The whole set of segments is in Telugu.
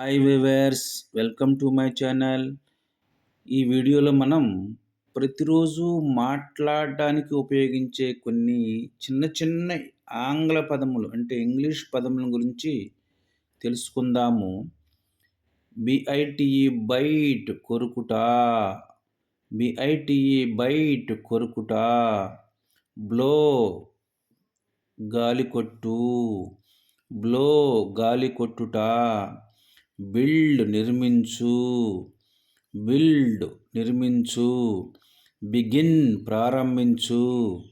Hi viewers welcome to my channel ఈ వీడియోలో మనం ప్రతిరోజు మాట్లాడడానికి ఉపయోగించే కొన్ని చిన్న చిన్న ఆంగ్ల పదములు అంటే ఇంగ్లీష్ పదముల గురించి తెలుసుకుందాము. B I T E bite కొరుకుట. B I T E bite కొరుకుట blow గాలి కొట్టు బ్లో గాలి కొట్టుట బిల్డ్ నిర్మించు బిల్డ్ నిర్మించు బిగిన్ ప్రారంభించు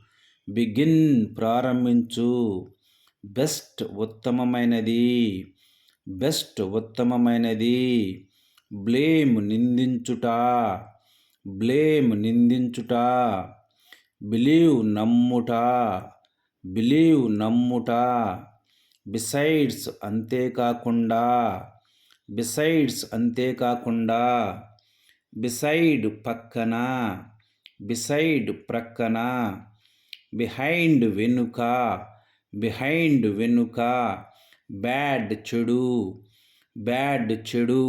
బిగిన్ ప్రారంభించు. బెస్ట్ ఉత్తమమైనది బెస్ట్ ఉత్తమమైనది. బ్లేమ్ నిందించుట బ్లేమ్ నిందించుట. బిలీవ్ నమ్ముట బిలీవ్ నమ్ముట. బిసైడ్స్ అంతేకాకుండా బిసైడ్స్ అంతేకాకుండా బిసైడ్ పక్కన బిసైడ్ ప్రక్కన బిహైండ్ వెనుక బిహైండ్ వెనుక బ్యాడ్ చెడు బ్యాడ్ చెడు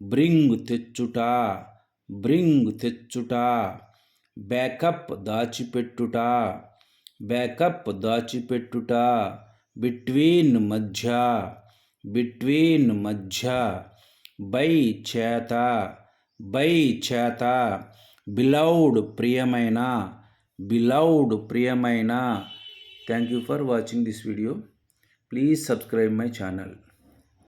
బ్రింగ్ తెచ్చుట బ్రింగ్ తెచ్చుట బ్యాకప్ దాచిపెట్టుట బ్యాకప్ దాచిపెట్టుట బిట్వీన్ మధ్య బిట్వీన్ మధ్య బై చేత బై చేత బిలౌడ్ ప్రియమైన బిలౌడ్ ప్రియమైన. Thank you for watching this video please subscribe my channel